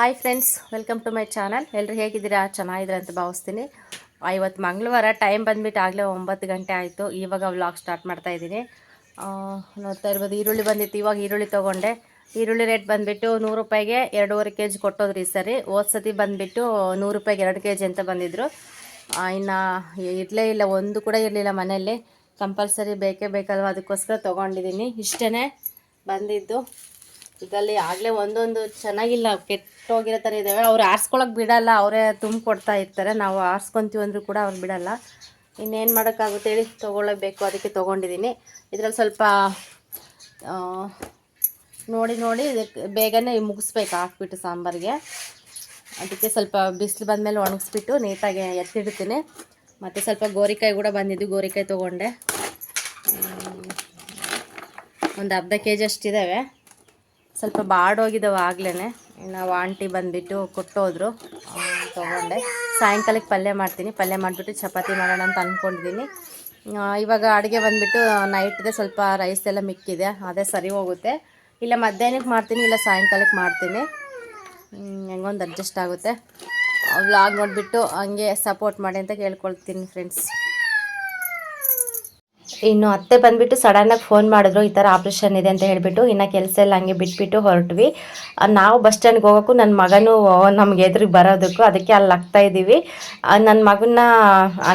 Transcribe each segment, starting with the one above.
Hi friends welcome to my channel ಎಲ್ಲರೂ ಹೇಗಿದ್ದೀರಾ? ಚೆನ್ನಾಗಿದ್ದೀರಾ ಅಂತ ಭಾವಿಸ್ತೀನಿ. ಇವತ್ತು ಮಂಗಳವಾರ ಟೈಮ್ ಬಂದ್ಬಿಟ್ಟು ಆಗಲೇ ಒಂಬತ್ತು ಗಂಟೆ ಆಯಿತು. ಇವಾಗ ವ್ಲಾಗ್ ಸ್ಟಾರ್ಟ್ ಮಾಡ್ತಾ ಇದ್ದೀನಿ. ನೋಡ್ತಾ ಇರ್ಬೋದು, ಈರುಳ್ಳಿ ಬಂದಿತ್ತು. ಇವಾಗ ಈರುಳ್ಳಿ ತೊಗೊಂಡೆ. ಈರುಳ್ಳಿ ರೇಟ್ ಬಂದುಬಿಟ್ಟು ನೂರು ರೂಪಾಯಿಗೆ ಎರಡೂವರೆ ಕೆ ಜಿ ಕೊಟ್ಟೋದ್ರಿ ಸರಿ. ಹೋದ ಸತಿ ಬಂದುಬಿಟ್ಟು ನೂರು ರೂಪಾಯಿಗೆ ಎರಡು ಕೆ ಜಿ ಅಂತ ಬಂದಿದ್ದರು ಇನ್ನು ಇರಲೇ ಇಲ್ಲ, ಒಂದು ಕೂಡ ಇರಲಿಲ್ಲ ಮನೆಯಲ್ಲಿ. ಕಂಪಲ್ಸರಿ ಬೇಕೇ ಬೇಕಲ್ವ? ಅದಕ್ಕೋಸ್ಕರ ತೊಗೊಂಡಿದ್ದೀನಿ. ಇಷ್ಟೇ ಬಂದಿದ್ದು. ಇದರಲ್ಲಿ ಆಗಲೇ ಒಂದೊಂದು ಚೆನ್ನಾಗಿಲ್ಲ, ಕೆಟ್ಟೋಗಿರೋ ಥರ ಇದ್ದಾವೆ ಅವ್ರು ಆರಿಸ್ಕೊಳಕ್ಕೆ ಬಿಡಲ್ಲ, ಅವರೇ ತುಂಬಿಕೊಡ್ತಾ ಇರ್ತಾರೆ. ನಾವು ಆರಿಸ್ಕೊಂತೀವಿ ಅಂದರೂ ಕೂಡ ಅವ್ರು ಬಿಡಲ್ಲ. ಇನ್ನೇನು ಮಾಡೋಕ್ಕಾಗುತ್ತೆ ಹೇಳಿ, ತೊಗೊಳ್ಳೇಬೇಕು. ಅದಕ್ಕೆ ತೊಗೊಂಡಿದ್ದೀನಿ. ಇದರಲ್ಲಿ ಸ್ವಲ್ಪ ನೋಡಿ ನೋಡಿ, ಇದಕ್ಕೆ ಬೇಗನೆ ಮುಗಿಸ್ಬೇಕು ಹಾಕ್ಬಿಟ್ಟು ಸಾಂಬಾರಿಗೆ. ಅದಕ್ಕೆ ಸ್ವಲ್ಪ ಬಿಸಿಲು ಬಂದಮೇಲೆ ಒಣಗಿಸ್ಬಿಟ್ಟು ನೀಟಾಗಿ ಎತ್ತಿಡ್ತೀನಿ. ಮತ್ತು ಸ್ವಲ್ಪ ಗೋರಿಕಾಯಿ ಕೂಡ ಬಂದಿದ್ದು, ಗೋರಿಕಾಯಿ ತೊಗೊಂಡೆ. ಒಂದು ಅರ್ಧ ಕೆ ಜಿ ಅಷ್ಟಿದ್ದಾವೆ ಸ್ವಲ್ಪ ಬಾಡೋಗಿದ್ದಾವೆ ಆಗ್ಲೇ ನಾವು ಆಂಟಿ ಬಂದುಬಿಟ್ಟು ಕೊಟ್ಟೋದ್ರು. ತೊಗೊಂಡೆ. ಸಾಯಂಕಾಲಕ್ಕೆ ಪಲ್ಯ ಮಾಡ್ತೀನಿ. ಪಲ್ಯ ಮಾಡಿಬಿಟ್ಟು ಚಪಾತಿ ಮಾಡೋಣ ಅಂತ ಅಂದ್ಕೊಂಡಿದ್ದೀನಿ ಇವಾಗ ಅಡುಗೆ ಬಂದುಬಿಟ್ಟು ನೈಟ್ದೆ ಸ್ವಲ್ಪ ರೈಸ್ ಎಲ್ಲ ಮಿಕ್ಕಿದೆ. ಅದೇ ಸರಿ ಹೋಗುತ್ತೆ. ಇಲ್ಲ ಮಧ್ಯಾಹ್ನಕ್ಕೆ ಮಾಡ್ತೀನಿ, ಇಲ್ಲ ಸಾಯಂಕಾಲಕ್ಕೆ ಮಾಡ್ತೀನಿ. ಹೆಂಗೊಂದು ಅಡ್ಜಸ್ಟ್ ಆಗುತ್ತೆ. ವ್ಲಾಗ್ ನೋಡಿಬಿಟ್ಟು ಹಂಗೆ ಸಪೋರ್ಟ್ ಮಾಡಿ ಅಂತ ಕೇಳ್ಕೊಳ್ತೀನಿ ಫ್ರೆಂಡ್ಸ್ ಇನ್ನು ಅತ್ತೆ ಬಂದ್ಬಿಟ್ಟು ಸಡನ್ನಾಗಿ ಫೋನ್ ಮಾಡಿದ್ರು, ಈ ಥರ ಆಪ್ರೇಷನ್ ಇದೆ ಅಂತ ಹೇಳಿಬಿಟ್ಟು, ಇನ್ನು ಕೆಲಸ ಎಲ್ಲ ಹಂಗೆ ಬಿಟ್ಬಿಟ್ಟು ಹೊರಟ್ವಿ. ನಾವು ಬಸ್ ಸ್ಟ್ಯಾಂಡ್ಗೆ ಹೋಗೋಕ್ಕೂ ನನ್ನ ಮಗನೂ ನಮ್ಗೆ ಎದುರಿಗೆ ಬರೋದಕ್ಕೂ ಅದಕ್ಕೆ ಅಲ್ಲಿ ಆಗ್ತಾ ಇದ್ದೀವಿ. ನನ್ನ ಮಗನ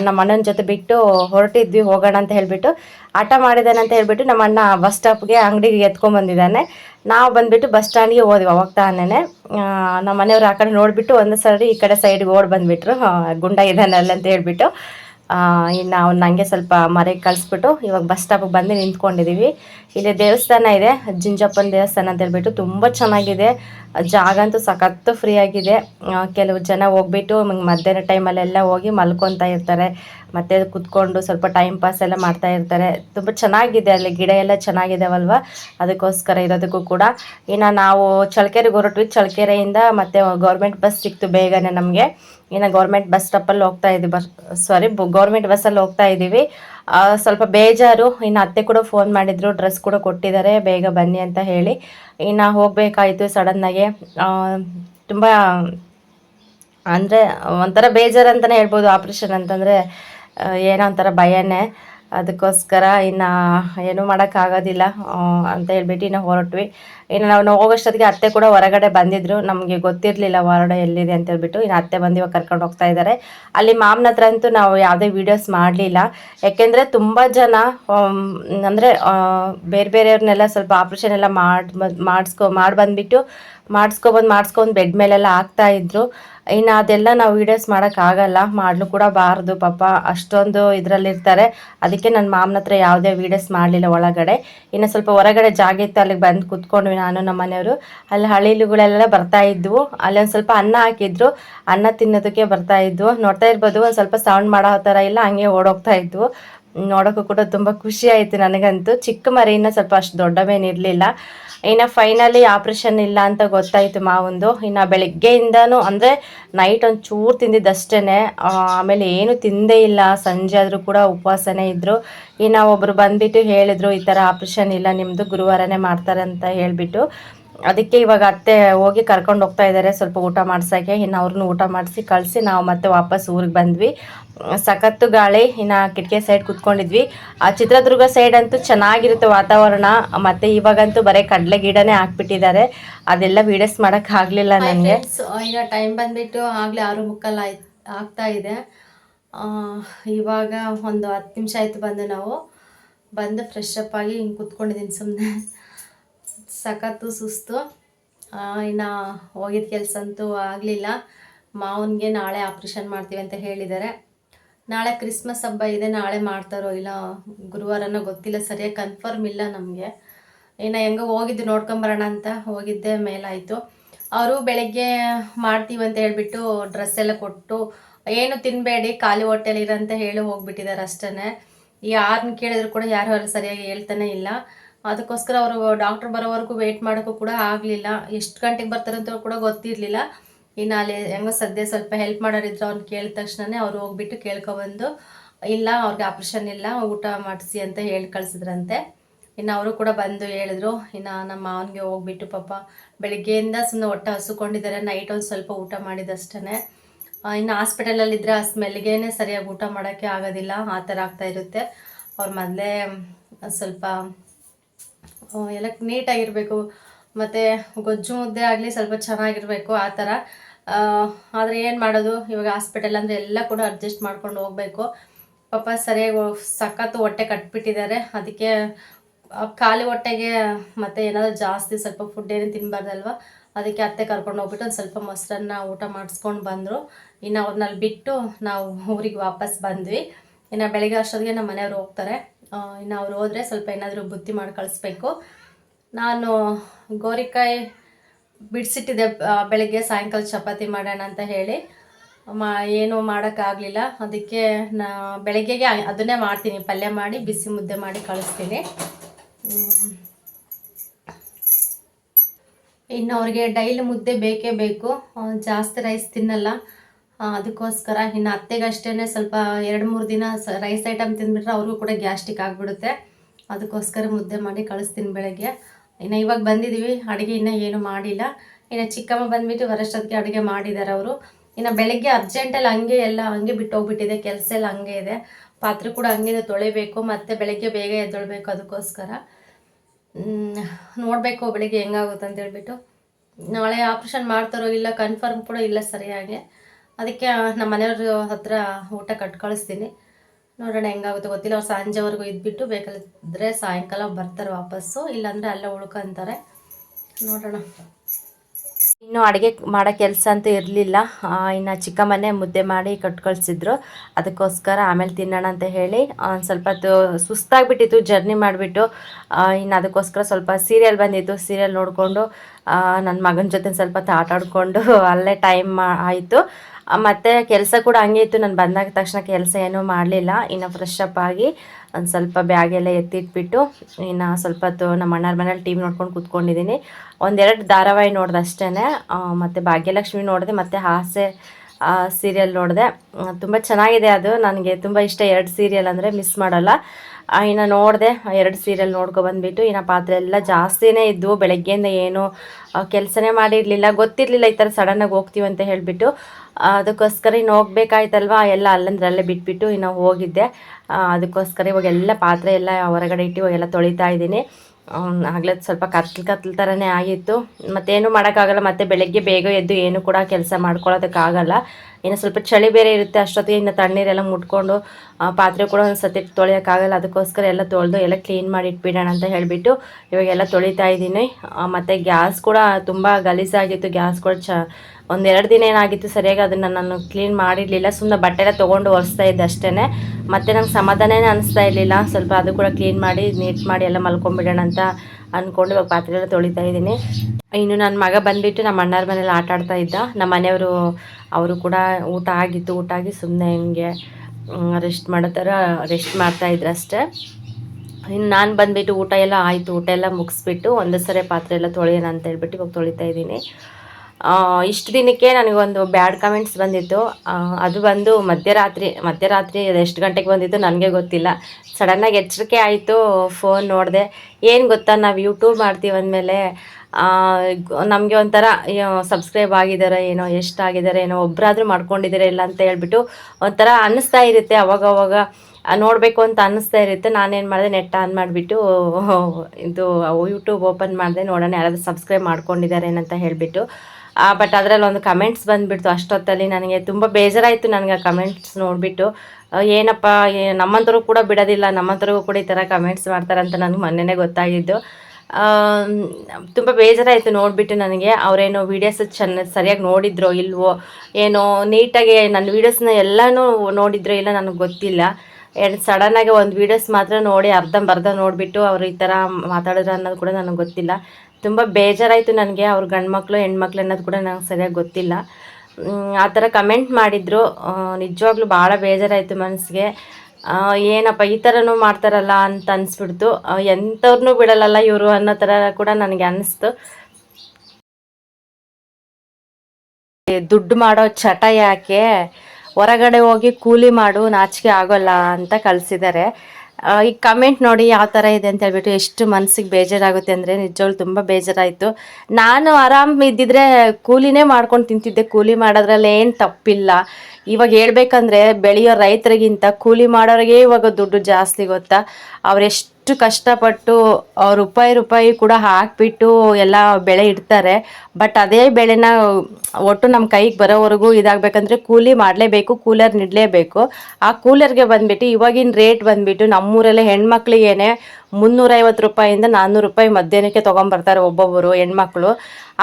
ನಮ್ಮ ಅಣ್ಣನ ಜೊತೆ ಬಿಟ್ಟು ಹೊರಟಿದ್ವಿ, ಹೋಗೋಣ ಅಂತ ಹೇಳಿಬಿಟ್ಟು. ಆಟ ಮಾಡಿದಾನೆ ಅಂತ ಹೇಳಿಬಿಟ್ಟು ನಮ್ಮ ಅಣ್ಣ ಬಸ್ ಸ್ಟಾಪ್ಗೆ ಅಂಗಡಿಗೆ ಎತ್ಕೊಂಡ್ಬಂದಿದ್ದಾನೆ ನಾವು ಬಂದ್ಬಿಟ್ಟು ಬಸ್ ಸ್ಟ್ಯಾಂಡ್ಗೆ ಹೋದ್ವಿ ಅವಾಗ ತಾನೇ ನಮ್ಮ ಮನೆಯವ್ರು ಆ ಕಡೆ ನೋಡಿಬಿಟ್ಟು ಒಂದು ಸರಿ ಈ ಕಡೆ ಸೈಡ್ಗೆ ಓಡ್ ಬಂದುಬಿಟ್ರು. ಗುಂಡ ಇದ್ದಾನೆ ಅಲ್ಲಿ ಅಂತ ಹೇಳ್ಬಿಟ್ಟು. ಇನ್ನು ಅವ್ನು ನನಗೆ ಸ್ವಲ್ಪ ಮರೆ ಕಳಿಸ್ಬಿಟ್ಟು ಇವಾಗ ಬಸ್ ಸ್ಟಾಪಿಗೆ ಬಂದು ನಿಂತ್ಕೊಂಡಿದ್ದೀವಿ ಇಲ್ಲಿ ದೇವಸ್ಥಾನ ಇದೆ ಜಿಂಜಪ್ಪನ ದೇವಸ್ಥಾನ ಅಂತ ಹೇಳ್ಬಿಟ್ಟು ತುಂಬ ಚೆನ್ನಾಗಿದೆ. ಜಾಗ ಅಂತೂ ಸಖತ್ತು ಫ್ರೀ ಕೆಲವು ಜನ ಹೋಗ್ಬಿಟ್ಟು ಮಧ್ಯಾಹ್ನ ಟೈಮಲ್ಲೆಲ್ಲ ಹೋಗಿ ಮಲ್ಕೊತಾ ಇರ್ತಾರೆ. ಮತ್ತು ಕುತ್ಕೊಂಡು ಸ್ವಲ್ಪ ಟೈಮ್ ಪಾಸ್ ಎಲ್ಲ ಮಾಡ್ತಾ ಇರ್ತಾರೆ. ತುಂಬ ಚೆನ್ನಾಗಿದೆ ಅಲ್ಲಿ, ಗಿಡ ಎಲ್ಲ ಚೆನ್ನಾಗಿದಾವಲ್ವ? ಅದಕ್ಕೋಸ್ಕರ ಇರೋದಕ್ಕೂ ಕೂಡ. ಇನ್ನು ನಾವು ಚಳ್ಳಕೆರೆಗೆ ಹೊರಟ್ವಿ. ಚಳ್ಕೆರೆಯಿಂದ ಮತ್ತೆ ಗೌರ್ಮೆಂಟ್ ಬಸ್ ಸಿಕ್ತು ಬೇಗನೆ ನಮಗೆ. ಇನ್ನು ಗೌರ್ಮೆಂಟ್ ಬಸ್ ಸ್ಟಾಪಲ್ಲಿ ಹೋಗ್ತಾ ಇದ್ದೀವಿ ಬಸ್ ಸಾರಿ ಗೌರ್ಮೆಂಟ್ ಬಸ್ಸಲ್ಲಿ ಹೋಗ್ತಾ ಇದ್ದೀವಿ. ಸ್ವಲ್ಪ ಬೇಜಾರು. ಇನ್ನು ಅತ್ತೆ ಕೂಡ ಫೋನ್ ಮಾಡಿದ್ರು. ಡ್ರೆಸ್ ಕೂಡ ಕೊಟ್ಟಿದ್ದಾರೆ. ಬೇಗ ಬನ್ನಿ ಅಂತ ಹೇಳಿ. ಇನ್ನು ಹೋಗಬೇಕಾಯಿತು ಸಡನ್ನಾಗೆ ತುಂಬ, ಅಂದರೆ ಒಂಥರ ಬೇಜಾರು ಅಂತಲೇ ಹೇಳ್ಬೋದು. ಆಪ್ರೇಷನ್ ಅಂತಂದರೆ ಏನೋ ಒಂಥರ ಭಯನೇ. ಅದಕ್ಕೋಸ್ಕರ ಇನ್ನು ಏನೂ ಮಾಡೋಕ್ಕಾಗೋದಿಲ್ಲ ಅಂತ ಹೇಳ್ಬಿಟ್ಟು ಇನ್ನು ಹೊರಟ್ವಿ. ಇನ್ನು ನಾವು ನಾವು ಹೋಗೋಷ್ಟೊತ್ತಿಗೆ ಅತ್ತೆ ಕೂಡ ಹೊರಗಡೆ ಬಂದಿದ್ರು. ನಮಗೆ ಗೊತ್ತಿರಲಿಲ್ಲ ಹೊರಗಡೆ ಎಲ್ಲಿದೆ ಅಂತ ಹೇಳ್ಬಿಟ್ಟು ಇನ್ನು ಅತ್ತೆ ಬಂದು ಇವಾಗ ಕರ್ಕೊಂಡು ಹೋಗ್ತಾ ಇದ್ದಾರೆ. ಅಲ್ಲಿ ಮಾಮನ ಹತ್ರ ಅಂತೂ ನಾವು ಯಾವುದೇ ವೀಡಿಯೋಸ್ ಮಾಡಲಿಲ್ಲ. ಯಾಕೆಂದರೆ ತುಂಬ ಜನ ಅಂದರೆ ಬೇರೆ ಬೇರೆಯವ್ರನ್ನೆಲ್ಲ ಸ್ವಲ್ಪ ಆಪ್ರೇಷನ್ ಎಲ್ಲ ಮಾಡಿ, ಮಾಡಿಸ್ಕೊ ಮಾಡಿ ಬಂದುಬಿಟ್ಟು ಮಾಡಿಸ್ಕೊಬಂದು ಮಾಡಿಸ್ಕೊಂಡು ಬೆಡ್ ಮೇಲೆಲ್ಲ ಆಗ್ತಾ ಇದ್ರು. ಇನ್ನು ಅದೆಲ್ಲ ನಾವು ವೀಡಿಯೋಸ್ ಮಾಡೋಕ್ಕಾಗಲ್ಲ ಮಾಡಲು ಕೂಡ ಬಾರ್ದು. ಪಾಪ ಅಷ್ಟೊಂದು ಇದರಲ್ಲಿರ್ತಾರೆ. ಅದಕ್ಕೆ ನನ್ನ ಮಾಮನ ಹತ್ರ ಯಾವುದೇ ವೀಡಿಯೋಸ್ ಮಾಡಲಿಲ್ಲ ಒಳಗಡೆ. ಇನ್ನು ಸ್ವಲ್ಪ ಹೊರಗಡೆ ಜಾಗ ಇತ್ತು, ಅಲ್ಲಿಗೆ ಬಂದು ಕುತ್ಕೊಂಡ್ವಿ ನಾನು ನಮ್ಮ ಮನೆಯವರು. ಅಲ್ಲಿ ಹಳಿಲುಗಳೆಲ್ಲ ಬರ್ತಾ ಇದ್ವು. ಅಲ್ಲಿ ಒಂದು ಸ್ವಲ್ಪ ಅನ್ನ ಹಾಕಿದ್ರು. ಅನ್ನ ತಿನ್ನೋದಕ್ಕೆ ಬರ್ತಾ ಇದ್ವು. ನೋಡ್ತಾ ಇರ್ಬೋದು, ಒಂದು ಸ್ವಲ್ಪ ಸೌಂಡ್ ಮಾಡೋ ಥರ ಇಲ್ಲ, ಹಂಗೆ ಓಡೋಗ್ತಾ ಇದ್ವು. ನೋಡೋಕ್ಕೂ ಕೂಡ ತುಂಬ ಖುಷಿ ಆಯಿತು ನನಗಂತೂ. ಚಿಕ್ಕ ಮರಿ ಇನ್ನೂ ಸ್ವಲ್ಪ ಅಷ್ಟು ದೊಡ್ಡವೇನಿರಲಿಲ್ಲ ಇನ್ನು ಫೈನಲಿ ಆಪ್ರೇಷನ್ ಇಲ್ಲ ಅಂತ ಗೊತ್ತಾಯಿತು ಮಾವಂದು. ಇನ್ನು ಬೆಳಗ್ಗೆಯಿಂದನೂ ಅಂದರೆ ನೈಟ್ ಒಂದು ಚೂರು ತಿಂದಿದ್ದಷ್ಟೇ ಆಮೇಲೆ ಏನು ತಿಂದೇ ಇಲ್ಲ. ಸಂಜೆ ಆದರೂ ಕೂಡ ಉಪವಾಸನೇ ಇದ್ದರು ಇನ್ನು ಒಬ್ಬರು ಬಂದುಬಿಟ್ಟು ಹೇಳಿದ್ರು, ಈ ಥರ ಆಪ್ರೇಷನ್ ಇಲ್ಲ ನಿಮ್ಮದು ಗುರುವಾರನೇ ಮಾಡ್ತಾರೆ ಅಂತ ಹೇಳಿಬಿಟ್ಟು. ಅದಕ್ಕೆ ಇವಾಗ ಅತ್ತೆ ಹೋಗಿ ಕರ್ಕೊಂಡು ಹೋಗ್ತಾ ಇದ್ದಾರೆ ಸ್ವಲ್ಪ ಊಟ ಮಾಡ್ಸೋಕ್ಕೆ. ಇನ್ನು ಅವ್ರನ್ನೂ ಊಟ ಮಾಡಿಸಿ ಕಳಿಸಿ ನಾವು ಮತ್ತೆ ವಾಪಸ್ ಊರಿಗೆ ಬಂದ್ವಿ. ಸಖತ್ತು ಗಾಳಿ ಇನ್ನು ಕಿಟಕಿ ಸೈಡ್ ಕುತ್ಕೊಂಡಿದ್ವಿ. ಆ ಚಿತ್ರದುರ್ಗ ಸೈಡ್ ಅಂತೂ ಚೆನ್ನಾಗಿರುತ್ತೆ ವಾತಾವರಣ. ಮತ್ತು ಇವಾಗಂತೂ ಬರೀ ಕಡಲೆ ಗಿಡನೇ ಹಾಕ್ಬಿಟ್ಟಿದ್ದಾರೆ. ಅದೆಲ್ಲ ವೀಡಿಯೋಸ್ ಆಗಲಿಲ್ಲ ನನಗೆ. ಈಗ ಟೈಮ್ ಬಂದುಬಿಟ್ಟು ಆಗಲೇ ಆರು ಮುಕ್ಕಲ್ ಆಯ್ತು ಆಗ್ತಾ ಇದೆ. ಇವಾಗ ಒಂದು ಹತ್ತು ನಿಮಿಷ ಆಯಿತು ಬಂದು ನಾವು. ಬಂದು ಫ್ರೆಶ್ ಅಪ್ ಆಗಿ ಹಿಂಗೆ ಕುತ್ಕೊಂಡಿದ್ದೀನಿ ಸುಮ್ಮನೆ ಸಖತ್ತು ಸುಸ್ತು. ಇನ್ನು ಹೋಗಿದ್ದ ಕೆಲಸ ಅಂತೂ ಆಗಲಿಲ್ಲ. ಮಾವನಿಗೆ ನಾಳೆ ಆಪ್ರೇಷನ್ ಮಾಡ್ತೀವಿ ಅಂತ ಹೇಳಿದ್ದಾರೆ ನಾಳೆ ಕ್ರಿಸ್ಮಸ್ ಹಬ್ಬ ಇದೆ, ನಾಳೆ ಮಾಡ್ತಾರೋ ಇಲ್ಲ ಗುರುವಾರನೋ ಗೊತ್ತಿಲ್ಲ, ಸರಿಯಾಗಿ ಕನ್ಫರ್ಮ್ ಇಲ್ಲ ನಮಗೆ. ಇನ್ನು ಹೆಂಗೋ ಹೋಗಿದ್ದು ನೋಡ್ಕೊಂಬರೋಣ ಅಂತ ಹೋಗಿದ್ದೆ, ಮೇಲಾಯಿತು. ಅವರು ಬೆಳಗ್ಗೆ ಮಾಡ್ತೀವಿ ಅಂತ ಹೇಳಿಬಿಟ್ಟು ಡ್ರೆಸ್ ಎಲ್ಲ ಕೊಟ್ಟು, ಏನು ತಿನ್ನಬೇಡಿ ಖಾಲಿ ಹೋಟೆಲ್ ಅಂತ ಹೇಳಿ ಹೋಗ್ಬಿಟ್ಟಿದ್ದಾರೆ ಅಷ್ಟೇ ಯಾರನ್ನ ಕೇಳಿದ್ರು ಕೂಡ ಯಾರು ಸರಿಯಾಗಿ ಹೇಳ್ತಾನೆ ಇಲ್ಲ. ಅದಕ್ಕೋಸ್ಕರ ಅವರು ಡಾಕ್ಟರ್ ಬರೋವರೆಗೂ ವೆಯ್ಟ್ ಮಾಡೋಕ್ಕೂ ಕೂಡ ಆಗಲಿಲ್ಲ. ಎಷ್ಟು ಗಂಟೆಗೆ ಬರ್ತಾರೆ ಅಂತ ಕೂಡ ಗೊತ್ತಿರಲಿಲ್ಲ. ಇನ್ನು ಅಲ್ಲಿ ಹೆಂಗೋ ಸದ್ಯ ಸ್ವಲ್ಪ ಹೆಲ್ಪ್ ಮಾಡೋರಿದ್ರು ಅವ್ನು ಕೇಳಿದ ತಕ್ಷಣನೇ ಅವ್ರು ಹೋಗ್ಬಿಟ್ಟು ಕೇಳ್ಕೊಬಂದು, ಇಲ್ಲ, ಅವ್ರಿಗೆ ಆಪ್ರೇಷನ್ ಇಲ್ಲ, ಊಟ ಮಾಡಿಸಿ ಅಂತ ಹೇಳಿ ಕಳಿಸಿದ್ರಂತೆ. ಇನ್ನು ಅವರು ಕೂಡ ಬಂದು ಹೇಳಿದ್ರು, ಇನ್ನು ನಮ್ಮ ಮಾವನಿಗೆ ಹೋಗ್ಬಿಟ್ಟು ಪಾಪ ಬೆಳಗ್ಗೆಯಿಂದ ಸುಮ್ಮನೆ ಹೊಟ್ಟೆ ಹಸುಕೊಂಡಿದ್ದಾರೆ ನೈಟ್ ಒಂದು ಸ್ವಲ್ಪ ಊಟ ಮಾಡಿದಷ್ಟೇ ಇನ್ನು ಹಾಸ್ಪಿಟಲಲ್ಲಿದ್ದರೆ ಅಷ್ಟು ಆ ಸ್ಮೆಲ್ಗೇನೆ ಸರಿಯಾಗಿ ಊಟ ಮಾಡೋಕ್ಕೆ ಆಗೋದಿಲ್ಲ, ಆ ಥರ ಆಗ್ತಾ ಇರುತ್ತೆ. ಅವ್ರು ಮೊದಲೇ ಸ್ವಲ್ಪ ಎಲ್ಲ ನೀಟಾಗಿರಬೇಕು ಮತ್ತು ಗೊಜ್ಜು ಮುದ್ದೆ ಆಗಲಿ ಸ್ವಲ್ಪ ಚೆನ್ನಾಗಿರಬೇಕು ಆ ಥರ ಆದರೆ ಏನು ಮಾಡೋದು? ಇವಾಗ ಹಾಸ್ಪಿಟಲ್ ಅಂದರೆ ಎಲ್ಲ ಕೂಡ ಅಡ್ಜಸ್ಟ್ ಮಾಡ್ಕೊಂಡು ಹೋಗಬೇಕು. ಪಾಪ ಸರಿಯಾಗಿ ಸಖತ್ತು ಹೊಟ್ಟೆ ಕಟ್ಬಿಟ್ಟಿದ್ದಾರೆ. ಅದಕ್ಕೆ ಖಾಲಿ ಹೊಟ್ಟೆಗೆ ಮತ್ತೆ ಏನಾದರೂ ಜಾಸ್ತಿ ಸ್ವಲ್ಪ ಫುಡ್ ಏನು ತಿನ್ನಬಾರ್ದಲ್ವ ಅದಕ್ಕೆ ಅತ್ತೆ ಕರ್ಕೊಂಡು ಹೋಗ್ಬಿಟ್ಟು ಒಂದು ಸ್ವಲ್ಪ ಮೊಸರನ್ನ ಊಟ ಮಾಡಿಸ್ಕೊಂಡು ಬಂದರು. ಇನ್ನು ಅವ್ರನ್ನಲ್ಲಿ ಬಿಟ್ಟು ನಾವು ಊರಿಗೆ ವಾಪಸ್ ಬಂದ್ವಿ. ಇನ್ನು ಬೆಳಗ್ಗೆ ಅಷ್ಟೊತ್ತಿಗೆ ನಮ್ಮ ಮನೆಯವ್ರು ಹೋಗ್ತಾರೆ. ಇನ್ನು ಅವ್ರು ಹೋದರೆ ಸ್ವಲ್ಪ ಏನಾದರೂ ಬುತ್ತಿ ಮಾಡಿ ಕಳಿಸ್ಬೇಕು. ನಾನು ಗೋರಿಕಾಯಿ ಬಿಡಿಸಿಟ್ಟಿದ್ದೆ ಬೆಳಗ್ಗೆ ಸಾಯಂಕಾಲ ಚಪಾತಿ ಮಾಡೋಣ ಅಂತ ಹೇಳಿ. ಮಾ, ಏನು ಮಾಡೋಕ್ಕಾಗಲಿಲ್ಲ ಅದಕ್ಕೆ ನಾ ಬೆಳಗ್ಗೆಗೆ ಅದನ್ನೇ ಮಾಡ್ತೀನಿ. ಪಲ್ಯ ಮಾಡಿ, ಬಿಸಿ ಮುದ್ದೆ ಮಾಡಿ ಕಳಿಸ್ತೀನಿ. ಇನ್ನು ಅವ್ರಿಗೆ ಡೈಲಿ ಮುದ್ದೆ ಬೇಕೇ ಬೇಕು. ಜಾಸ್ತಿ ರೈಸ್ ತಿನ್ನಲ್ಲ. ಅದಕ್ಕೋಸ್ಕರ ಇನ್ನು ಅತ್ತೆಗಷ್ಟೇ ಸ್ವಲ್ಪ ಎರಡು ಮೂರು ದಿನ ಸ ರೈಸ್ ಐಟಮ್ ತಿಂದ್ಬಿಟ್ರೆ ಅವ್ರಿಗೂ ಕೂಡ ಗ್ಯಾಸ್ಟ್ರಿಕ್ ಆಗಿಬಿಡುತ್ತೆ. ಅದಕ್ಕೋಸ್ಕರ ಮುದ್ದೆ ಮಾಡಿ ಕಳಿಸ್ತೀನಿ ಬೆಳಗ್ಗೆ. ಇನ್ನು ಇವಾಗ ಬಂದಿದ್ದೀವಿ, ಅಡುಗೆ ಇನ್ನೂ ಏನು ಮಾಡಿಲ್ಲ. ಇನ್ನು ಚಿಕ್ಕಮ್ಮ ಬಂದ್ಬಿಟ್ಟು ವರಷ್ಟೊತ್ತಿಗೆ ಅಡುಗೆ ಮಾಡಿದ್ದಾರೆ ಅವರು. ಇನ್ನು ಬೆಳಗ್ಗೆ ಅರ್ಜೆಂಟಲ್ಲಿ ಹಂಗೆ ಎಲ್ಲ ಹಂಗೆ ಬಿಟ್ಟು ಹೋಗ್ಬಿಟ್ಟಿದೆ ಕೆಲಸ ಎಲ್ಲ ಹಂಗೆ ಇದೆ. ಪಾತ್ರೆ ಕೂಡ ಹಂಗೆ ತೊಳಿಬೇಕು, ಮತ್ತು ಬೆಳಗ್ಗೆ ಬೇಗ ಎದ್ದೊಳ್ಬೇಕು ಅದಕ್ಕೋಸ್ಕರ. ನೋಡಬೇಕು ಬೆಳಗ್ಗೆ ಹೆಂಗಾಗುತ್ತೆ ಅಂತ ಹೇಳ್ಬಿಟ್ಟು. ನಾಳೆ ಆಪ್ರೇಷನ್ ಮಾಡ್ತಾರೋ ಇಲ್ಲ ಕನ್ಫರ್ಮ್ ಕೂಡ ಇಲ್ಲ ಸರಿಯಾಗಿ. ಅದಕ್ಕೆ ನಮ್ಮ ಮನೆಯವ್ರ ಹತ್ರ ಊಟ ಕಟ್ ಕಳಿಸ್ತೀನಿ ನೋಡೋಣ ಹೆಂಗಾಗುತ್ತೆ ಗೊತ್ತಿಲ್ಲ, ಅವ್ರು ಸಂಜೆವರೆಗೂ ಇದ್ಬಿಟ್ಟು ಬೇಕಾದ್ರೆ ಸಾಯಂಕಾಲ ಬರ್ತಾರೆ ವಾಪಸ್ಸು, ಇಲ್ಲಾಂದರೆ ಅಲ್ಲೇ ಉಳ್ಕೊಂತಾರೆ. ನೋಡೋಣ. ಇನ್ನು ಅಡುಗೆ ಮಾಡೋ ಕೆಲಸ ಅಂತೂ ಇರಲಿಲ್ಲ. ಇನ್ನು ಚಿಕ್ಕಮ್ಮನೇ ಮುದ್ದೆ ಮಾಡಿ ಕಟ್ಕೊಳ್ಸಿದ್ರು. ಅದಕ್ಕೋಸ್ಕರ ಆಮೇಲೆ ತಿನ್ನೋಣ ಅಂತ ಹೇಳಿ ಒಂದು ಸ್ವಲ್ಪ ತು ಸುಸ್ತಾಗಿಬಿಟ್ಟಿತ್ತು, ಜರ್ನಿ ಮಾಡಿಬಿಟ್ಟು. ಇನ್ನು ಅದಕ್ಕೋಸ್ಕರ ಸ್ವಲ್ಪ ಸೀರಿಯಲ್ ಬಂದಿತ್ತು, ಸೀರಿಯಲ್ ನೋಡಿಕೊಂಡು ನನ್ನ ಮಗನ ಜೊತೆ ಸ್ವಲ್ಪ ತಾಟಾಡ್ಕೊಂಡು ಅಲ್ಲೇ ಟೈಮ್ ಆಯಿತು. ಮತ್ತು ಕೆಲಸ ಕೂಡ ಹಂಗೆ ಇತ್ತು. ನಾನು ಬಂದಾಗ ತಕ್ಷಣ ಕೆಲಸ ಏನೂ ಮಾಡಲಿಲ್ಲ. ಇನ್ನು ಫ್ರೆಶ್ ಅಪ್ ಆಗಿ ಒಂದು ಸ್ವಲ್ಪ ಬ್ಯಾಗೆಲ್ಲ ಎತ್ತಿಟ್ಬಿಟ್ಟು ಇನ್ನು ಸ್ವಲ್ಪ ಹೊತ್ತು ನಮ್ಮ ಅಣ್ಣರ ಮನೇಲಿ ಟಿ ವಿ ನೋಡ್ಕೊಂಡು ಕೂತ್ಕೊಂಡಿದ್ದೀನಿ ಒಂದೆರಡು ಧಾರಾವಾಹಿ ನೋಡ್ದೆ ಅಷ್ಟೇ ಮತ್ತು ಭಾಗ್ಯಲಕ್ಷ್ಮಿ ನೋಡಿದೆ, ಮತ್ತು ಹಾಸೆ ಸೀರಿಯಲ್ ನೋಡಿದೆ. ತುಂಬ ಚೆನ್ನಾಗಿದೆ ಅದು. ನನಗೆ ತುಂಬ ಇಷ್ಟ. ಎರಡು ಸೀರಿಯಲ್ ಅಂದರೆ ಮಿಸ್ ಮಾಡಲ್ಲ. ಇನ್ನು ನೋಡಿದೆ ಎರಡು ಸೀರಿಯಲ್ ನೋಡ್ಕೊ ಬಂದ್ಬಿಟ್ಟು, ಇನ್ನು ಪಾತ್ರೆ ಎಲ್ಲ ಜಾಸ್ತಿನೇ ಇದ್ವು, ಬೆಳಗ್ಗೆಯಿಂದ ಏನು ಕೆಲಸನೇ ಮಾಡಿರಲಿಲ್ಲ, ಗೊತ್ತಿರಲಿಲ್ಲ ಈ ಥರ ಸಡನ್ನಾಗಿ ಹೋಗ್ತೀವಿ ಅಂತ ಹೇಳಿಬಿಟ್ಟು ಅದಕ್ಕೋಸ್ಕರ ಇನ್ನು ಹೋಗ್ಬೇಕಾಯ್ತಲ್ವಾ ಎಲ್ಲ ಅಲ್ಲಂದ್ರಲ್ಲೇ ಬಿಟ್ಬಿಟ್ಟು ಇನ್ನು ಹೋಗಿದ್ದೆ ಅದಕ್ಕೋಸ್ಕರ ಇವಾಗೆಲ್ಲ ಪಾತ್ರೆ ಎಲ್ಲ ಹೊರಗಡೆ ಇಟ್ಟು ಇವಾಗೆಲ್ಲ ತೊಳಿತಾ ಇದ್ದೀನಿ. ಆಗಲೇ ಸ್ವಲ್ಪ ಕತ್ಲು ಕತ್ಲು ಥರನೇ ಆಗಿತ್ತು. ಮತ್ತೇನು ಮಾಡೋಕ್ಕಾಗಲ್ಲ, ಮತ್ತೆ ಬೆಳಗ್ಗೆ ಬೇಗ ಎದ್ದು ಏನು ಕೂಡ ಕೆಲಸ ಮಾಡ್ಕೊಳ್ಳೋದಕ್ಕಾಗಲ್ಲ ಇನ್ನು ಸ್ವಲ್ಪ ಚಳಿ ಬೇರೆ ಇರುತ್ತೆ, ಅಷ್ಟೊತ್ತಿಗೆ ಇನ್ನು ತಣ್ಣೀರೆಲ್ಲ ಮುಟ್ಕೊಂಡು ಪಾತ್ರೆ ಕೂಡ ಒಂದು ಸತಿ ತೊಳೆಯೋಕ್ಕಾಗಲ್ಲ. ಅದಕ್ಕೋಸ್ಕರ ಎಲ್ಲ ತೊಳೆದು ಎಲ್ಲ ಕ್ಲೀನ್ ಮಾಡಿ ಇಟ್ಬಿಡೋಣ ಅಂತ ಹೇಳಿಬಿಟ್ಟು ಇವಾಗೆಲ್ಲ ತೊಳಿತಾ ಇದ್ದೀನಿ. ಮತ್ತು ಗ್ಯಾಸ್ ಕೂಡ ತುಂಬ ಗಲೀಜಾಗಿತ್ತು. ಗ್ಯಾಸ್ ಕೂಡ ಚ, ಒಂದೆರಡು ದಿನ ಏನಾಗಿತ್ತು ಸರಿಯಾಗಿ ಅದನ್ನು ನಾನು ಕ್ಲೀನ್ ಮಾಡಿರಲಿಲ್ಲ. ಸುಮ್ಮನೆ ಬಟ್ಟೆ ಎಲ್ಲ ತೊಗೊಂಡು ಒರೆಸ್ತಾ ಇದ್ದೆ ಅಷ್ಟೇ ಮತ್ತು ನಂಗೆ ಸಮಾಧಾನನೇ ಅನಿಸ್ತಾ ಇರಲಿಲ್ಲ. ಸ್ವಲ್ಪ ಅದು ಕೂಡ ಕ್ಲೀನ್ ಮಾಡಿ ನೀಟ್ ಮಾಡಿ ಎಲ್ಲ ಮಲ್ಕೊಂಡ್ಬಿಡೋಣ ಅಂತ ಅಂದ್ಕೊಂಡು ಇವಾಗ ಪಾತ್ರೆ ಎಲ್ಲ ತೊಳಿತಾ ಇದ್ದೀನಿ. ಇನ್ನು ನನ್ನ ಮಗ ಬಂದುಬಿಟ್ಟು ನಮ್ಮ ಅಣ್ಣರ ಮನೇಲಿ ಆಟ ಆಡ್ತಾ ಇದ್ದ. ನಮ್ಮ ಮನೆಯವರು, ಅವರು ಕೂಡ ಊಟ ಆಗಿತ್ತು. ಊಟ ಆಗಿ ಸುಮ್ಮನೆ ಹಿಂಗೆ ರೆಸ್ಟ್ ಮಾಡೋ ಥರ ರೆಸ್ಟ್ ಮಾಡ್ತಾ ಇದ್ರು ಅಷ್ಟೇ. ಇನ್ನು ನಾನು ಬಂದುಬಿಟ್ಟು ಊಟ ಎಲ್ಲ ಆಯಿತು. ಊಟ ಎಲ್ಲ ಮುಗಿಸ್ಬಿಟ್ಟು ಒಂದೇ ಸರಿ ಪಾತ್ರೆ ಎಲ್ಲ ತೊಳೆಯೋಣ ಅಂತ ಹೇಳ್ಬಿಟ್ಟು ಇವಾಗ ತೊಳಿತಾ ಇದ್ದೀನಿ. ಇಷ್ಟು ದಿನಕ್ಕೆ ನನಗೊಂದು ಬ್ಯಾಡ್ ಕಮೆಂಟ್ಸ್ ಬಂದಿತ್ತು. ಅದು ಬಂದು ಮಧ್ಯರಾತ್ರಿ ಮಧ್ಯರಾತ್ರಿ ಎಷ್ಟು ಗಂಟೆಗೆ ಬಂದಿತ್ತು ನನಗೆ ಗೊತ್ತಿಲ್ಲ. ಸಡನ್ನಾಗಿ ಎಚ್ಚರಿಕೆ ಆಯಿತು ಫೋನ್ ನೋಡಿದೆ. ಏನು ಗೊತ್ತಾ, ನಾವು ಯೂಟ್ಯೂಬ್ ಮಾಡ್ತೀವಿ ಅಂದಮೇಲೆ ನಮಗೆ ಒಂಥರ ಸಬ್ಸ್ಕ್ರೈಬ್ ಆಗಿದ್ದಾರೆ ಏನೋ ಎಷ್ಟಾಗಿದ್ದಾರೆ ಏನೋ ಒಬ್ಬರಾದರೂ ಮಾಡ್ಕೊಂಡಿದ್ದಾರೆ ಇಲ್ಲ ಅಂತ ಹೇಳ್ಬಿಟ್ಟು ಒಂಥರ ಅನ್ನಿಸ್ತಾ ಇರುತ್ತೆ ಅವಾಗ ಅವಾಗ ನೋಡಬೇಕು ಅಂತ ಅನ್ನಿಸ್ತಾ ಇರುತ್ತೆ. ನಾನೇನು ಮಾಡಿದೆ ನೆಟ್ ಆನ್ ಮಾಡಿಬಿಟ್ಟು, ಇದು ಯೂಟ್ಯೂಬ್ ಓಪನ್ ಮಾಡಿದೆ ನೋಡೋಣ, ಯಾರಾದರೂ ಸಬ್ಸ್ಕ್ರೈಬ್ ಮಾಡ್ಕೊಂಡಿದ್ದಾರೆ ಏನಂತ ಹೇಳಿಬಿಟ್ಟು. ಬಟ್ ಅದರಲ್ಲಿ ಒಂದು ಕಮೆಂಟ್ಸ್ ಬಂದ್ಬಿಡ್ತು ಅಷ್ಟೊತ್ತಲ್ಲಿ. ನನಗೆ ತುಂಬ ಬೇಜಾರಾಯಿತು ನನಗೆ ಆ ಕಮೆಂಟ್ಸ್ ನೋಡಿಬಿಟ್ಟು. ಏನಪ್ಪ ನಮ್ಮಂತರು ಕೂಡ ಬಿಡೋದಿಲ್ಲ ನಮ್ಮಂಥವ್ರಿಗೂ ಕೂಡ ಈ ಥರ ಕಮೆಂಟ್ಸ್ ಅಂತ ನನಗೆ ಮೊನ್ನೆನೇ ಗೊತ್ತಾಗಿದ್ದು. ತುಂಬ ಬೇಜಾರಾಯಿತು ನೋಡಿಬಿಟ್ಟು ನನಗೆ. ಅವರೇನೋ ವೀಡಿಯೋಸ್ ಚೆನ್ನ, ಸರಿಯಾಗಿ ನೋಡಿದ್ರೋ ಇಲ್ವೋ, ಏನೋ ನೀಟಾಗಿ ನನ್ನ ವೀಡಿಯೋಸ್ನ ಎಲ್ಲನೂ ನೋಡಿದ್ರೋ ಇಲ್ಲ ನನಗೆ ಗೊತ್ತಿಲ್ಲ. ಎರಡು ಸಡನ್ನಾಗಿ ಒಂದು ವೀಡಿಯೋಸ್ ಮಾತ್ರ ನೋಡಿ ಅರ್ಧಂಬರ್ಧ ನೋಡಿಬಿಟ್ಟು ಅವರು ಈ ಥರ ಮಾತಾಡಿದ್ರು ಅನ್ನೋದು ಕೂಡ ನನಗೆ ಗೊತ್ತಿಲ್ಲ. ತುಂಬ ಬೇಜಾರಾಯಿತು ನನಗೆ ಅವ್ರ ಗಂಡು ಮಕ್ಕಳು ಹೆಣ್ಮಕ್ಳು ಅನ್ನೋದು ಕೂಡ ನನಗೆ ಸರಿಯಾಗಿ ಗೊತ್ತಿಲ್ಲ. ಆ ಥರ ಕಮೆಂಟ್ ಮಾಡಿದರು. ನಿಜವಾಗ್ಲೂ ಭಾಳ ಬೇಜಾರಾಯಿತು ಮನಸ್ಸಿಗೆ ಏನಪ್ಪ, ಈ ಥರನೂ ಮಾಡ್ತಾರಲ್ಲ ಅಂತ ಅನಿಸ್ಬಿಡ್ತು. ಎಂಥವ್ರನ್ನೂ ಬಿಡಲ್ಲ ಇವರು ಅನ್ನೋ ಥರ ಕೂಡ ನನಗೆ ಅನ್ನಿಸ್ತು ದುಡ್ಡು ಮಾಡೋ ಚಟ ಯಾಕೆ? ಹೊರಗಡೆ ಹೋಗಿ ಕೂಲಿ ಮಾಡು, ನಾಚಿಕೆ ಆಗೋಲ್ಲ ಅಂತ ಕಳಿಸಿದ್ದಾರೆ ಈ ಕಮೆಂಟ್ ನೋಡಿ ಯಾವ ಥರ ಇದೆ ಅಂತ ಹೇಳ್ಬಿಟ್ಟು ಎಷ್ಟು ಮನಸ್ಸಿಗೆ ಬೇಜಾರಾಗುತ್ತೆ ಅಂದರೆ ನಿಜವಾಗ್ಲು ತುಂಬ ಬೇಜಾರಾಯಿತು. ನಾನು ಆರಾಮ್ ಇದ್ದಿದ್ರೆ ಕೂಲಿನೇ ಮಾಡ್ಕೊಂಡು ತಿಂತಿದ್ದೆ. ಕೂಲಿ ಮಾಡೋದ್ರಲ್ಲಿ ಏನು ತಪ್ಪಿಲ್ಲ. ಇವಾಗ ಹೇಳ್ಬೇಕಂದ್ರೆ ಬೆಳೆಯೋ ರೈತರಿಗಿಂತ ಕೂಲಿ ಮಾಡೋರಿಗೆ ಇವಾಗ ದುಡ್ಡು ಜಾಸ್ತಿ ಗೊತ್ತಾ? ಅವರೆಷ್ಟು ಕಷ್ಟಪಟ್ಟು ರೂಪಾಯಿ ರೂಪಾಯಿ ಕೂಡ ಹಾಕಿಬಿಟ್ಟು ಎಲ್ಲ ಬೆಳೆ ಇಡ್ತಾರೆ. ಬಟ್ ಅದೇ ಬೆಳೆನ ಒಟ್ಟು ನಮ್ಮ ಕೈಗೆ ಬರೋವರೆಗೂ ಇದಾಗಬೇಕಂದ್ರೆ ಕೂಲಿ ಮಾಡಲೇಬೇಕು, ಕೂಲರ್ ನಿಡಲೇಬೇಕು. ಆ ಕೂಲರ್ಗೆ ಬಂದ್ಬಿಟ್ಟು ಇವಾಗಿನ ರೇಟ್ ಬಂದ್ಬಿಟ್ಟು ನಮ್ಮೂರಲ್ಲೇ ಹೆಣ್ಮಕ್ಳಿಗೇನೆ ಮುನ್ನೂರೈವತ್ತು ರೂಪಾಯಿಂದ ನಾನ್ನೂರು ರೂಪಾಯಿ ಮಧ್ಯಾಹ್ನಕ್ಕೆ ತೊಗೊಂಬರ್ತಾರೆ ಒಬ್ಬೊಬ್ಬರು ಹೆಣ್ಮಕ್ಳು.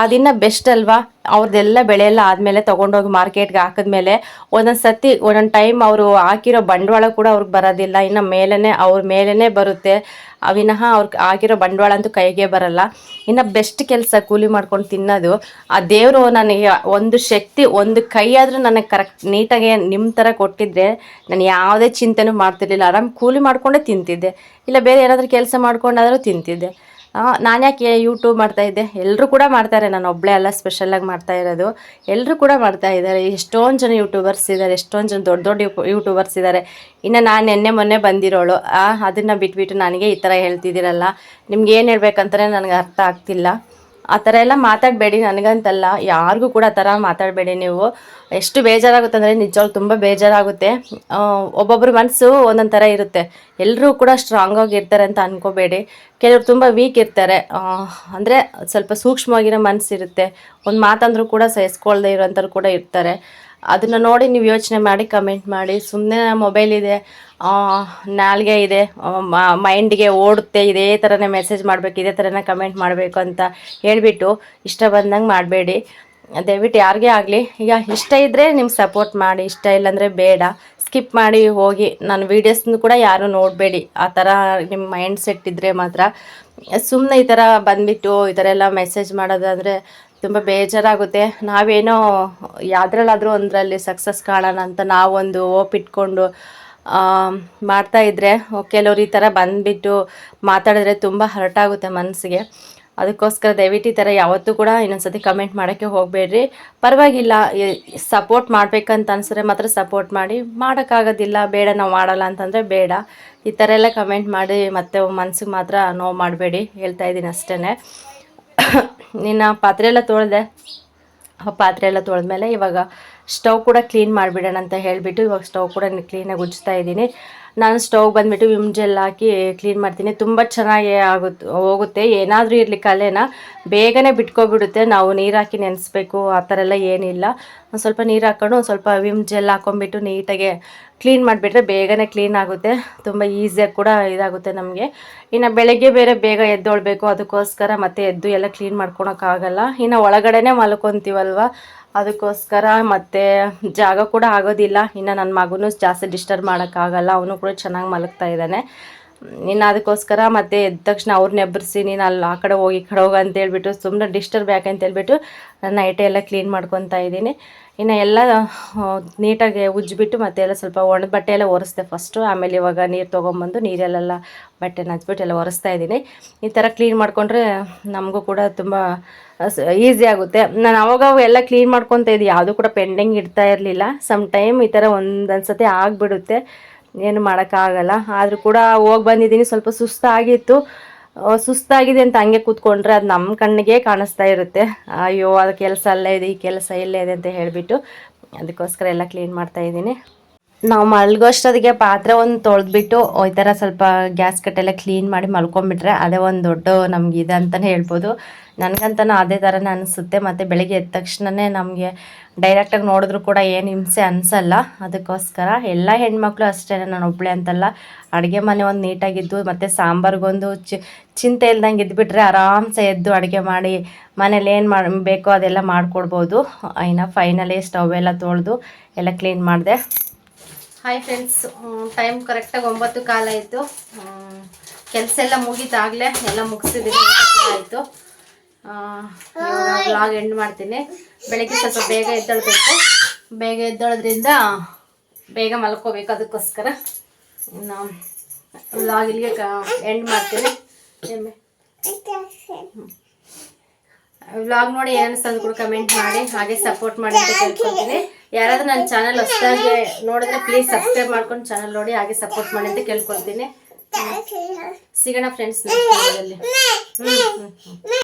ಅದಿನ್ನ ಬೆಸ್ಟ್ ಅಲ್ವಾ? ಅವ್ರದ್ದೆಲ್ಲ ಬೆಳೆ ಎಲ್ಲ ಆದಮೇಲೆ ತೊಗೊಂಡೋಗಿ ಮಾರ್ಕೆಟ್ಗೆ ಹಾಕಿದ್ಮೇಲೆ ಒಂದೊಂದು ಸತಿ ಒಂದೊಂದು ಟೈಮ್ ಅವರು ಹಾಕಿರೋ ಬಂಡವಾಳ ಕೂಡ ಅವ್ರಿಗೆ ಬರೋದಿಲ್ಲ. ಇನ್ನು ಮೇಲೇ ಅವ್ರ ಮೇಲೇ ಬರುತ್ತೆ. ಅವಿನಃ ಅವ್ರಿಗೆ ಆಗಿರೋ ಬಂಡವಾಳ ಅಂತೂ ಕೈಗೆ ಬರಲ್ಲ. ಇನ್ನು ಬೆಸ್ಟ್ ಕೆಲಸ ಕೂಲಿ ಮಾಡ್ಕೊಂಡು ತಿನ್ನೋದು. ಆ ದೇವರು ನನಗೆ ಒಂದು ಶಕ್ತಿ, ಒಂದು ಕೈ ಆದರೂ ನನಗೆ ಕರೆಕ್ಟ್ ನೀಟಾಗಿ ನಿಮ್ಮ ಥರ ಕೊಟ್ಟಿದ್ರೆ ನಾನು ಯಾವುದೇ ಚಿಂತೆನೂ ಮಾಡ್ತಿರ್ಲಿಲ್ಲ. ಆರಾಮ್ ಕೂಲಿ ಮಾಡಿಕೊಂಡೇ ತಿಂತಿದ್ದೆ. ಇಲ್ಲ ಬೇರೆ ಏನಾದರೂ ಕೆಲಸ ಮಾಡ್ಕೊಂಡಾದರೂ ತಿಂತಿದ್ದೆ. ನಾನು ಯಾಕೆ ಯೂಟ್ಯೂಬ್ ಮಾಡ್ತಾ ಇದ್ದೆ? ಎಲ್ಲರೂ ಕೂಡ ಮಾಡ್ತಾರೆ. ನಾನು ಒಬ್ಬಳೇ ಅಲ್ಲ ಸ್ಪೆಷಲಾಗಿ ಮಾಡ್ತಾ ಇರೋದು. ಎಲ್ಲರೂ ಕೂಡ ಮಾಡ್ತಾ ಇದ್ದಾರೆ. ಎಷ್ಟೊಂದು ಜನ ಯೂಟ್ಯೂಬರ್ಸ್ ಇದ್ದಾರೆ, ಎಷ್ಟೊಂದು ಜನ ದೊಡ್ಡ ದೊಡ್ಡ ಯೂಟ್ಯೂಬರ್ಸ್ ಇದ್ದಾರೆ. ಇನ್ನು ನಾನು ನಿನ್ನೆ ಮೊನ್ನೆ ಬಂದಿರೋಳು. ಅದನ್ನು ಬಿಟ್ಬಿಟ್ಟು ನನಗೆ ಈ ಥರ ಹೇಳ್ತಿದ್ದೀರಲ್ಲ. ನಿಮ್ಗೆ ಏನು ಹೇಳ್ಬೇಕಂತಲೇ ನನಗೆ ಅರ್ಥ ಆಗ್ತಿಲ್ಲ. ಆ ಥರ ಎಲ್ಲ ಮಾತಾಡಬೇಡಿ ನನಗಂತಲ್ಲ. ಯಾರಿಗೂ ಕೂಡ ಆ ಥರ ಮಾತಾಡಬೇಡಿ ನೀವು. ಎಷ್ಟು ಬೇಜಾರಾಗುತ್ತೆ ಅಂದರೆ ನಿಜವಾಗ್ಲೂ ತುಂಬ ಬೇಜಾರಾಗುತ್ತೆ. ಒಬ್ಬೊಬ್ಬರ ಮನಸ್ಸು ಒಂದೊಂದು ಥರ ಇರುತ್ತೆ. ಎಲ್ಲರೂ ಕೂಡ ಸ್ಟ್ರಾಂಗ್ ಆಗಿರ್ತಾರೆ ಅಂತ ಅನ್ಕೋಬೇಡಿ. ಕೆಲವರು ತುಂಬ ವೀಕ್ ಇರ್ತಾರೆ. ಅಂದರೆ ಸ್ವಲ್ಪ ಸೂಕ್ಷ್ಮವಾಗಿರೋ ಮನಸ್ಸಿರುತ್ತೆ ಒಂದು ಮಾತಂದರೂ ಕೂಡ ಸಹಿಸ್ಕೊಳ್ಳದೆ ಇರೋಂಥವ್ರು ಕೂಡ ಇರ್ತಾರೆ. ಅದನ್ನು ನೋಡಿ ನೀವು ಯೋಚನೆ ಮಾಡಿ ಕಮೆಂಟ್ ಮಾಡಿ. ಸುಮ್ಮನೆ ಮೊಬೈಲ್ ಇದೆ ನಾಲ್ಗೆ ಇದೆ ಮೈಂಡ್ಗೆ ಓಡುತ್ತೆ, ಇದೇ ಥರನೇ ಮೆಸೇಜ್ ಮಾಡಬೇಕು, ಇದೇ ಥರನೇ ಕಮೆಂಟ್ ಮಾಡಬೇಕು ಅಂತ ಹೇಳಿಬಿಟ್ಟು ಇಷ್ಟ ಬಂದಂಗೆ ಮಾಡಬೇಡಿ. ದಯವಿಟ್ಟು ಯಾರಿಗೇ ಆಗಲಿ, ಈಗ ಇಷ್ಟ ಇದ್ದರೆ ನಿಮ್ಗೆ ಸಪೋರ್ಟ್ ಮಾಡಿ, ಇಷ್ಟ ಇಲ್ಲಾಂದರೆ ಬೇಡ. ಸ್ಕಿಪ್ ಮಾಡಿ ಹೋಗಿ ನಾನು ವೀಡಿಯೋಸ್ನು ಕೂಡ ಯಾರು ನೋಡಬೇಡಿ. ಆ ಥರ ನಿಮ್ಮ ಮೈಂಡ್ ಸೆಟ್ ಇದ್ದರೆ ಮಾತ್ರ. ಸುಮ್ಮನೆ ಈ ಥರ ಬಂದುಬಿಟ್ಟು ಈ ಥರ ಎಲ್ಲ ಮೆಸೇಜ್ ಮಾಡೋದಾದರೆ ತುಂಬ ಬೇಜಾರಾಗುತ್ತೆ. ನಾವೇನೋ ಯಾವುದ್ರಲ್ಲಾದರೂ ಒಂದರಲ್ಲಿ ಸಕ್ಸಸ್ ಕಾಣೋಣ ಅಂತ ನಾವೊಂದು ಮಾಡ್ತಾ ಇದ್ದರೆ ಕೆಲವ್ರು ಈ ಥರ ಬಂದುಬಿಟ್ಟು ಮಾತಾಡಿದ್ರೆ ತುಂಬ ಹರ್ಟ್ ಆಗುತ್ತೆ ಮನಸ್ಸಿಗೆ. ಅದಕ್ಕೋಸ್ಕರ ದಯವಿಟ್ಟು ಈ ಥರ ಯಾವತ್ತೂ ಕೂಡ ಇನ್ನೊಂದ್ಸತಿ ಕಮೆಂಟ್ ಮಾಡೋಕ್ಕೆ ಹೋಗಬೇಡ್ರಿ. ಪರವಾಗಿಲ್ಲ ಸಪೋರ್ಟ್ ಮಾಡಬೇಕಂತ ಅನ್ಸಿದ್ರೆ ಮಾತ್ರ ಸಪೋರ್ಟ್ ಮಾಡಿ. ಮಾಡೋಕ್ಕಾಗೋದಿಲ್ಲ, ಬೇಡ ನಾವು ಮಾಡೋಲ್ಲ ಅಂತಂದರೆ ಬೇಡ. ಈ ಥರ ಎಲ್ಲ ಕಮೆಂಟ್ ಮಾಡಿ ಮತ್ತೆ ಮನ್ಸಿಗೆ ಮಾತ್ರ ನೋವು ಮಾಡಬೇಡಿ. ಹೇಳ್ತಾ ಇದ್ದೀನಿ ಅಷ್ಟೇ ನಿನ್ನ ಪಾತ್ರೆ ಎಲ್ಲ ತೊಳೆದೆ? ಪಾತ್ರೆ ಎಲ್ಲ ತೊಳೆದ್ಮೇಲೆ ಇವಾಗ ಸ್ಟವ್ ಕೂಡ ಕ್ಲೀನ್ ಮಾಡಿಬಿಡೋಣ ಅಂತ ಹೇಳಿಬಿಟ್ಟು ಇವಾಗ ಸ್ಟವ್ ಕೂಡ ಕ್ಲೀನಾಗಿ ಉಜ್ತಾ ಇದ್ದೀನಿ. ನಾನು ಸ್ಟವ್ ಬಂದುಬಿಟ್ಟು ವಿಮ್ ಜೆಲ್ ಹಾಕಿ ಕ್ಲೀನ್ ಮಾಡ್ತೀನಿ. ತುಂಬ ಚೆನ್ನಾಗಿ ಆಗುತ್ತೆ ಹೋಗುತ್ತೆ. ಏನಾದರೂ ಇರಲಿ ಕಲೆನ. ಬೇಗನೆ ಬಿಟ್ಕೊಬಿಡುತ್ತೆ. ನಾವು ನೀರು ಹಾಕಿ ನೆನೆಸ್ಬೇಕು. ಆ ಥರ ಎಲ್ಲ ಏನಿಲ್ಲ. ಒಂದು ಸ್ವಲ್ಪ ನೀರು ಹಾಕ್ಕೊಂಡು ಒಂದು ಸ್ವಲ್ಪ ವಿಮ್ ಜೆಲ್ ಹಾಕೊಂಡ್ಬಿಟ್ಟು ನೀಟಾಗಿ ಕ್ಲೀನ್ ಮಾಡಿಬಿಟ್ರೆ ಬೇಗನೆ ಕ್ಲೀನ್ ಆಗುತ್ತೆ. ತುಂಬ ಈಸಿಯಾಗಿ ಕೂಡ ಇದಾಗುತ್ತೆ ನಮಗೆ. ಇನ್ನು ಬೆಳಗ್ಗೆ ಬೇರೆ ಬೇಗ ಎದ್ದೊಳ್ಬೇಕು. ಅದಕ್ಕೋಸ್ಕರ ಮತ್ತೆ ಎದ್ದು ಎಲ್ಲ ಕ್ಲೀನ್ ಮಾಡ್ಕೊಳಕ್ಕಾಗಲ್ಲ ಇನ್ನು ಒಳಗಡೆನೇ ಮಲ್ಕೊತೀವಲ್ವ? ಅದಕ್ಕೋಸ್ಕರ ಮತ್ತೆ ಜಾಗ ಕೂಡ ಆಗೋದಿಲ್ಲ. ಇನ್ನು ನನ್ನ ಮಗನೂ ಜಾಸ್ತಿ ಡಿಸ್ಟರ್ಬ್ ಮಾಡೋಕ್ಕಾಗಲ್ಲ. ಅವನು ಕೂಡ ಚೆನ್ನಾಗಿ ಮಲಗ್ತಾ ಇದ್ದಾನೆ. ಇನ್ನು ಅದಕ್ಕೋಸ್ಕರ ಮತ್ತೆ ಎದ್ದ ತಕ್ಷಣ ಅವ್ರನ್ನ ಎಬ್ಬರಿಸಿ, ನೀನು ಅಲ್ಲಿ ಆ ಕಡೆ ಹೋಗಿ, ಈ ಕಡೆ ಹೋಗಿ ಅಂತ ಹೇಳ್ಬಿಟ್ಟು ಸುಮ್ಮನೆ ಡಿಸ್ಟರ್ಬ್ ಯಾಕೆ ಅಂತ ಹೇಳ್ಬಿಟ್ಟು ನಾನು ನೈಟೇ ಎಲ್ಲ ಕ್ಲೀನ್ ಮಾಡ್ಕೊತಾ ಇದ್ದೀನಿ. ಇನ್ನು ಎಲ್ಲ ನೀಟಾಗಿ ಉಜ್ಜಿಬಿಟ್ಟು ಮತ್ತೆ ಎಲ್ಲ ಸ್ವಲ್ಪ ಒಣ ಬಟ್ಟೆ ಎಲ್ಲ ಒರೆಸ್ದೆ ಫಸ್ಟು ಆಮೇಲೆ ಇವಾಗ ನೀರು ತೊಗೊಂಬಂದು ನೀರಲ್ಲೆಲ್ಲ ಬಟ್ಟೆ ಹಚ್ಬಿಟ್ಟು ಎಲ್ಲ ಒರೆಸ್ತಾ ಇದ್ದೀನಿ. ಈ ಥರ ಕ್ಲೀನ್ ಮಾಡಿಕೊಂಡ್ರೆ ನಮಗೂ ಕೂಡ ತುಂಬ ಈಸಿ ಆಗುತ್ತೆ. ನಾನು ಅವಾಗ ಎಲ್ಲ ಕ್ಲೀನ್ ಮಾಡ್ಕೊತ ಇದ್ದೆ. ಯಾವುದೂ ಕೂಡ ಪೆಂಡಿಂಗ್ ಇಡ್ತಾ ಇರಲಿಲ್ಲ. ಸಮ್ ಟೈಮ್ ಈ ಥರ ಒಂದೊಂದು ಸತಿ ಆಗಿಬಿಡುತ್ತೆ. ಏನು ಮಾಡೋಕ್ಕಾಗಲ್ಲ. ಆದರೂ ಕೂಡ ಹೋಗಿ ಬಂದಿದ್ದೀನಿ. ಸ್ವಲ್ಪ ಸುಸ್ತಾಗಿತ್ತು. ಸುಸ್ತಾಗಿದೆ ಅಂತ ಹಂಗೆ ಕೂತ್ಕೊಂಡ್ರೆ ಅದು ನಮ್ಮ ಕಣ್ಣಿಗೆ ಕಾಣಿಸ್ತಾ ಇರುತ್ತೆ. ಅಯ್ಯೋ, ಅದು ಕೆಲಸ ಅಲ್ಲೇ ಇದೆ, ಈ ಕೆಲಸ ಇಲ್ಲೇ ಇದೆ ಅಂತ ಹೇಳಿಬಿಟ್ಟು ಅದಕ್ಕೋಸ್ಕರ ಎಲ್ಲ ಕ್ಲೀನ್ ಮಾಡ್ತಾ ಇದ್ದೀನಿ. ನಾವು ಮಲ್ಗೋಷ್ಟೊತ್ತಿಗೆ ಪಾತ್ರೆ ಒಂದು ತೊಳೆದ್ಬಿಟ್ಟು ಈ ಥರ ಸ್ವಲ್ಪ ಗ್ಯಾಸ್ ಕಟ್ಟೆಲ್ಲ ಕ್ಲೀನ್ ಮಾಡಿ ಮಲ್ಕೊಂಡ್ಬಿಟ್ರೆ ಅದೇ ಒಂದು ದೊಡ್ಡ ನಮ್ಗೆ ಇದೆ ಅಂತಲೇ ಹೇಳ್ಬೋದು. ನನಗಂತನೂ ಅದೇ ಥರನೇ ಅನಿಸುತ್ತೆ. ಮತ್ತು ಬೆಳಗ್ಗೆ ಎದ್ದ ತಕ್ಷಣವೇ ನಮಗೆ ಡೈರೆಕ್ಟಾಗಿ ನೋಡಿದ್ರು ಕೂಡ ಏನು ಹಿಂಸೆ ಅನಿಸಲ್ಲ. ಅದಕ್ಕೋಸ್ಕರ ಎಲ್ಲ ಹೆಣ್ಮಕ್ಳು ಅಷ್ಟೇ, ನಾನು ಒಬ್ಬಳೆ ಅಂತಲ್ಲ. ಅಡುಗೆ ಮನೆ ಒಂದು ನೀಟಾಗಿದ್ದು, ಮತ್ತು ಸಾಂಬಾರ್ಗೊಂದು ಚಿಂತೆ ಇಲ್ದಂಗೆ ಇದ್ಬಿಟ್ರೆ ಆರಾಮ್ಸೆ ಎದ್ದು ಅಡುಗೆ ಮಾಡಿ, ಮನೇಲಿ ಏನು ಮಾಡಿ, ಬೇಕೋ ಅದೆಲ್ಲ ಮಾಡಿಕೊಡ್ಬೋದು. ಇನ್ನು ಫೈನಲಿ ಸ್ಟವ್ ಎಲ್ಲ ತೊಳೆದು ಎಲ್ಲ ಕ್ಲೀನ್ ಮಾಡಿದೆ. ಹಾಯ್ ಫ್ರೆಂಡ್ಸ್ ಟೈಮ್ ಕರೆಕ್ಟಾಗಿ ಒಂಬತ್ತು ಕಾಲ ಆಯಿತು. ಕೆಲಸ ಎಲ್ಲ ಮುಗಿತಾಗಲೇ ಎಲ್ಲ ಮುಗಿಸಿದ್ದೀನಿ. ಆಯಿತು. ವ್ಲಾಗ್ ಎಂಡ್ ಮಾಡ್ತೀನಿ. ಬೆಳಗ್ಗೆ ಸ್ವಲ್ಪ ಬೇಗ ಎದ್ದೇಳ್ಬೇಕು. ಬೇಗ ಎದ್ದೇಳೋದ್ರಿಂದ ಬೇಗ ಮಲ್ಕೋಬೇಕು ಅದಕ್ಕೋಸ್ಕರ. ಇನ್ನು ಬ್ಲಾಗ್ ಇಲ್ಲಿಗೆ ಎಂಡ್ ಮಾಡ್ತೀನಿ. ವ್ಲಾಗ್ ನೋಡಿ ಏನು ಅನಿಸ್ತಂದು ಕೂಡ ಕಮೆಂಟ್ ಮಾಡಿ, ಹಾಗೆ ಸಪೋರ್ಟ್ ಮಾಡಿ ಅಂತ ಕೇಳ್ಕೊತೀನಿ ಯಾರಾದ್ರೂ ನನ್ನ ಚಾನಲ್ ಹೊಸದಾಗಿ ನೋಡಿದ್ರೆ ಪ್ಲೀಸ್ ಸಬ್ಸ್ಕ್ರೈಬ್ ಮಾಡ್ಕೊಂಡು ಚಾನಲ್ ನೋಡಿ, ಹಾಗೆ ಸಪೋರ್ಟ್ ಮಾಡಿ ಅಂತ ಕೇಳ್ಕೊಳ್ತೀನಿ. ಸಿಗೋಣ ಫ್ರೆಂಡ್ಸ್ ನೆಕ್ಸ್ಟ್ ಹ್ಞೂ ಹ್ಞೂ